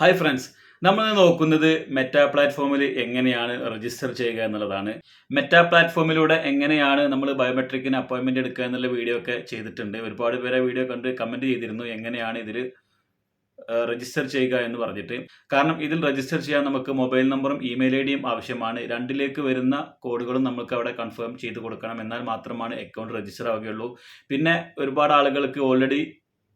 Hi friends നമ്മൾ നോക്കുന്നത് meta പ്ലാറ്റ്ഫോമിൽ എങ്ങനെയാണ് രജിസ്റ്റർ ചെയ്യുക എന്നുള്ളതാണ്. മെറ്റാ പ്ലാറ്റ്ഫോമിലൂടെ എങ്ങനെയാണ് നമ്മൾ ബയോമെട്രിക്കിന് അപ്പോയിൻമെന്റ് എടുക്കുക എന്നുള്ള വീഡിയോ ഒക്കെ ചെയ്തിട്ടുണ്ട്. ഒരുപാട് പേരെ വീഡിയോ കണ്ട് കമന്റ് ചെയ്തിരുന്നു എങ്ങനെയാണ് ഇതിൽ രജിസ്റ്റർ ചെയ്യുക എന്ന് പറഞ്ഞിട്ട്. കാരണം ഇതിൽ രജിസ്റ്റർ ചെയ്യാൻ നമുക്ക് മൊബൈൽ നമ്പറും ഇമെയിൽ ഐ ഡിയും ആവശ്യമാണ്. രണ്ടിലേക്ക് വരുന്ന കോഡുകളും നമുക്ക് അവിടെ കൺഫേം ചെയ്ത് കൊടുക്കണം. എന്നാൽ മാത്രമാണ് അക്കൗണ്ട് രജിസ്റ്റർ ആവുകയുള്ളൂ. പിന്നെ ഒരുപാട് ആളുകൾക്ക് ഓൾറെഡി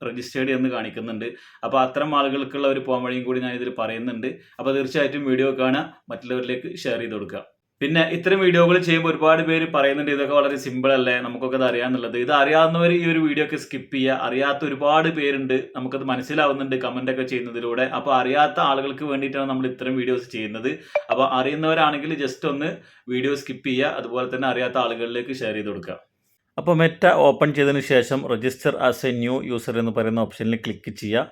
രജിസ്റ്റേർഡ് എന്ന് കാണിക്കുന്നുണ്ട്. അപ്പോൾ അത്തരം ആളുകൾക്കുള്ള ഒരു പോംവഴിയും വഴിയും കൂടി ഞാൻ ഇതിൽ പറയുന്നുണ്ട്. അപ്പോൾ തീർച്ചയായിട്ടും വീഡിയോ കാണുക മറ്റുള്ളവരിലേക്ക് ഷെയർ ചെയ്ത് കൊടുക്കുക പിന്നെ ഇത്തരം വീഡിയോകൾ ചെയ്യുമ്പോൾ ഒരുപാട് പേര് പറയുന്നുണ്ട് ഇതൊക്കെ വളരെ സിമ്പിൾ അല്ലേ? നമുക്കൊക്കെ ഇത് അറിയാമെന്നുള്ളത് ഇത് അറിയാവുന്നവർ ഈ ഒരു വീഡിയോ ഒക്കെ സ്കിപ്പ് ചെയ്യുക. അറിയാത്ത ഒരുപാട് പേരുണ്ട്. നമുക്കത് മനസ്സിലാവുന്നുണ്ട് കമന്റ് ഒക്കെ ചെയ്യുന്നതിലൂടെ. അപ്പോൾ അറിയാത്ത ആളുകൾക്ക് വേണ്ടിയിട്ടാണ് നമ്മൾ ഇത്തരം വീഡിയോസ് ചെയ്യുന്നത്. അപ്പോൾ അറിയുന്നവരാണെങ്കിൽ ജസ്റ്റ് ഒന്ന് വീഡിയോ സ്കിപ്പ് ചെയ്യുക. അതുപോലെ തന്നെ അറിയാത്ത ആളുകളിലേക്ക് ഷെയർ ചെയ്ത് കൊടുക്കുക. അപ്പോൾ മെറ്റ ഓപ്പൺ ചെയ്തതിന് ശേഷം register as a new user എന്ന് പറയുന്ന ഓപ്ഷനിൽ ക്ലിക്ക് ചെയ്യുക.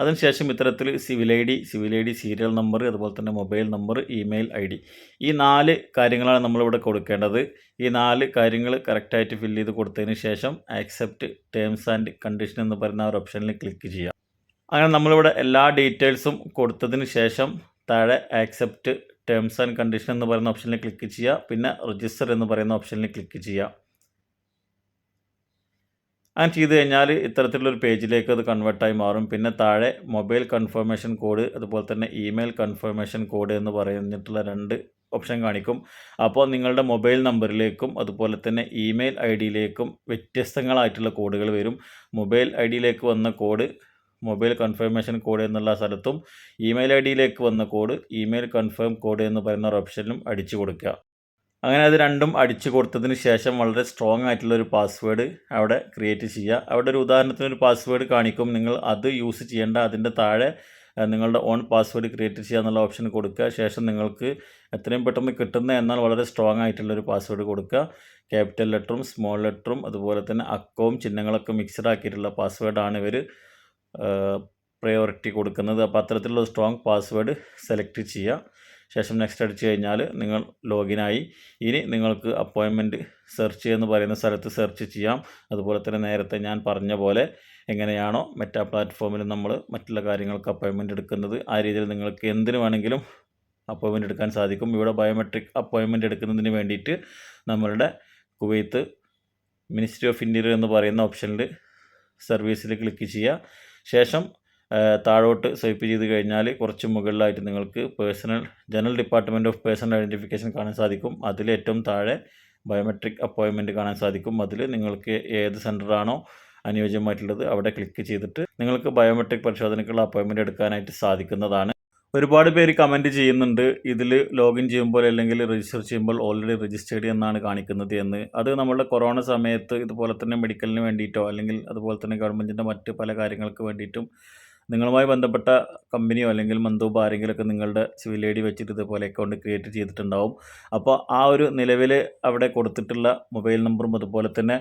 അതിനുശേഷം ഇത്തരത്തിൽ civil I D civil I D serial number അതുപോലെ തന്നെ mobile number email I D ഈ നാല് കാര്യങ്ങളാണ് നമ്മളിവിടെ കൊടുക്കേണ്ടത്. ഈ നാല് കാര്യങ്ങൾ കറക്റ്റായിട്ട് ഫില്ല് ചെയ്ത് കൊടുത്തതിന് ശേഷം ആക്സെപ്റ്റ് ടേംസ് ആൻഡ് കണ്ടീഷൻ എന്ന് പറയുന്ന ആ ഒരു ഓപ്ഷനിൽ ക്ലിക്ക് ചെയ്യുക. അങ്ങനെ നമ്മളിവിടെ എല്ലാ ഡീറ്റെയിൽസും കൊടുത്തതിന് ശേഷം താഴെ ആക്സെപ്റ്റ് ടേംസ് ആൻഡ് കണ്ടീഷൻ എന്ന് പറയുന്ന ഓപ്ഷനിൽ ക്ലിക്ക് ചെയ്യുക. പിന്നെ രജിസ്റ്റർ എന്ന് പറയുന്ന ഓപ്ഷനിൽ ക്ലിക്ക് ചെയ്യുക. അങ്ങനെ ചെയ്ത് കഴിഞ്ഞാൽ ഇത്തരത്തിലുള്ളൊരു പേജിലേക്ക് അത് കൺവേർട്ടായി മാറും. പിന്നെ താഴെ മൊബൈൽ കൺഫർമേഷൻ കോഡ് അതുപോലെ തന്നെ ഇമെയിൽ കൺഫർമേഷൻ കോഡ് എന്ന് പറഞ്ഞിട്ടുള്ള രണ്ട് ഓപ്ഷൻ കാണിക്കും. അപ്പോൾ നിങ്ങളുടെ മൊബൈൽ നമ്പറിലേക്കും അതുപോലെ തന്നെ ഇമെയിൽ ഐ ഡിയിലേക്കും വ്യത്യസ്തങ്ങളായിട്ടുള്ള കോഡുകൾ വരും. മൊബൈൽ ഐ ഡിയിലേക്ക് വന്ന കോഡ് മൊബൈൽ കൺഫർമേഷൻ കോഡ് എന്നുള്ള സ്ഥലത്തും ഇമെയിൽ ഐ ഡിയിലേക്ക് വന്ന കോഡ് ഇമെയിൽ കൺഫേം കോഡ് എന്ന് പറയുന്ന ഒരു ഓപ്ഷനിലും അടിച്ചു കൊടുക്കുക. അങ്ങനെ അത് രണ്ടും അടിച്ചു കൊടുത്തതിന് ശേഷം വളരെ സ്ട്രോങ് ആയിട്ടുള്ള ഒരു പാസ്വേഡ് അവിടെ ക്രിയേറ്റ് ചെയ്യുക. അവിടെ ഒരു ഉദാഹരണത്തിന് ഒരു പാസ്വേഡ് കാണിക്കും. നിങ്ങൾ അത് യൂസ് ചെയ്യേണ്ട അതിന്റെ താഴെ നിങ്ങളുടെ ഓൺ പാസ്വേഡ് ക്രിയേറ്റ് ചെയ്യുക എന്നുള്ള ഓപ്ഷൻ കൊടുക്കുക. ശേഷം നിങ്ങൾക്ക് എത്രയും പെട്ടെന്ന് കിട്ടുന്ന എന്നാൽ വളരെ സ്ട്രോങ് ആയിട്ടുള്ള ഒരു പാസ്വേഡ് കൊടുക്കുക. ക്യാപിറ്റൽ ലെറ്ററും സ്മോൾ ലെറ്ററും അതുപോലെ തന്നെ അക്കവും ചിഹ്നങ്ങളൊക്കെ മിക്സഡ് ആക്കിയിട്ടുള്ള പാസ്വേഡാണ് ഇവർ പ്രയോറിറ്റി കൊടുക്കുന്നത്. അപ്പോൾ അത്തരത്തിലുള്ള സ്ട്രോങ് പാസ്വേഡ് സെലക്ട് ചെയ്യുക. ശേഷം നെക്സ്റ്റ് അടിച്ച് കഴിഞ്ഞാൽ നിങ്ങൾ ലോഗിനായി ഇനി നിങ്ങൾക്ക് അപ്പോയിൻമെന്റ് സെർച്ച് എന്ന് പറയുന്ന സ്ഥലത്ത് സെർച്ച് ചെയ്യാം. അതുപോലെ തന്നെ നേരത്തെ ഞാൻ പറഞ്ഞ പോലെ എങ്ങനെയാണോ മെറ്റാ പ്ലാറ്റ്ഫോമിൽ നമ്മൾ മറ്റുള്ള കാര്യങ്ങൾക്ക് അപ്പോയിൻമെന്റ് എടുക്കുന്നത്. ആ രീതിയിൽ നിങ്ങൾക്ക് എന്തിനു വേണമെങ്കിലും അപ്പോയിൻമെന്റ് എടുക്കാൻ സാധിക്കും. ഇവിടെ ബയോമെട്രിക് അപ്പോയിൻമെന്റ് എടുക്കുന്നതിന് വേണ്ടിയിട്ട് നമ്മളുടെ കുവൈത്ത് മിനിസ്ട്രി ഓഫ് ഇന്റീരിയർ എന്ന് പറയുന്ന ഓപ്ഷനിൽ സർവീസിൽ ക്ലിക്ക് ചെയ്യുക. ശേഷം താഴോട്ട് സ്വൈപ്പ് ചെയ്ത് കഴിഞ്ഞാൽ കുറച്ച് മുകളിലായിട്ട് നിങ്ങൾക്ക് personal general department of personal identification കാണാൻ സാധിക്കും. അതിൽ ഏറ്റവും താഴെ ബയോമെട്രിക് അപ്പോയിൻമെന്റ് കാണാൻ സാധിക്കും. അതിൽ നിങ്ങൾക്ക് ഏത് സെന്ററാണോ അനുയോജ്യമായിട്ടുള്ളത് അവിടെ ക്ലിക്ക് ചെയ്തിട്ട് നിങ്ങൾക്ക് ബയോമെട്രിക് പരിശോധനയ്ക്കുള്ള അപ്പോയിൻമെന്റ് എടുക്കാനായിട്ട് സാധിക്കുന്നതാണ്. ഒരുപാട് പേര് കമന്റ് ചെയ്യുന്നുണ്ട്. ഇതിൽ ലോഗിൻ ചെയ്യുമ്പോൾ അല്ലെങ്കിൽ രജിസ്റ്റർ ചെയ്യുമ്പോൾ ഓൾറെഡി രജിസ്റ്റേർഡ് എന്നാണ് കാണിക്കുന്നത് എന്ന്. അത് നമ്മളുടെ കൊറോണ സമയത്ത് ഇതുപോലെ തന്നെ മെഡിക്കലിന് വേണ്ടിയിട്ടോ അല്ലെങ്കിൽ അതുപോലെ തന്നെ ഗവൺമെന്റിന്റെ മറ്റ് പല കാര്യങ്ങൾക്ക് വേണ്ടിയിട്ടും നിങ്ങളുമായി ബന്ധപ്പെട്ട കമ്പനിയോ അല്ലെങ്കിൽ മന്തൂബോ ആരെങ്കിലുമൊക്കെ നിങ്ങളുടെ സിവിൽ ഐ ഡി വെച്ചിട്ട് ഇതുപോലെ അക്കൗണ്ട് ക്രിയേറ്റ് ചെയ്തിട്ടുണ്ടാവും. അപ്പോൾ ആ ഒരു നിലവിൽ അവിടെ കൊടുത്തിട്ടുള്ള മൊബൈൽ നമ്പറും അതുപോലെ തന്നെ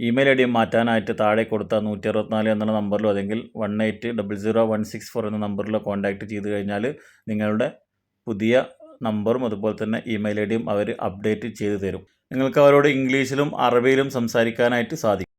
ഇമെയിൽ ഐ ഡിയും മാറ്റാനായിട്ട് താഴെ കൊടുത്ത നൂറ്റി അറുപത്തിനാല് എന്നുള്ള നമ്പറിലോ അല്ലെങ്കിൽ one eight double zero one six four എന്ന നമ്പറിലോ കോൺടാക്റ്റ് ചെയ്ത് കഴിഞ്ഞാൽ നിങ്ങളുടെ പുതിയ നമ്പറും അതുപോലെ തന്നെ ഇമെയിൽ ഐ ഡിയും അവർ അപ്ഡേറ്റ് ചെയ്തു തരും. നിങ്ങൾക്ക് അവരോട് ഇംഗ്ലീഷിലും അറബിയിലും സംസാരിക്കാനായിട്ട് സാധിക്കും.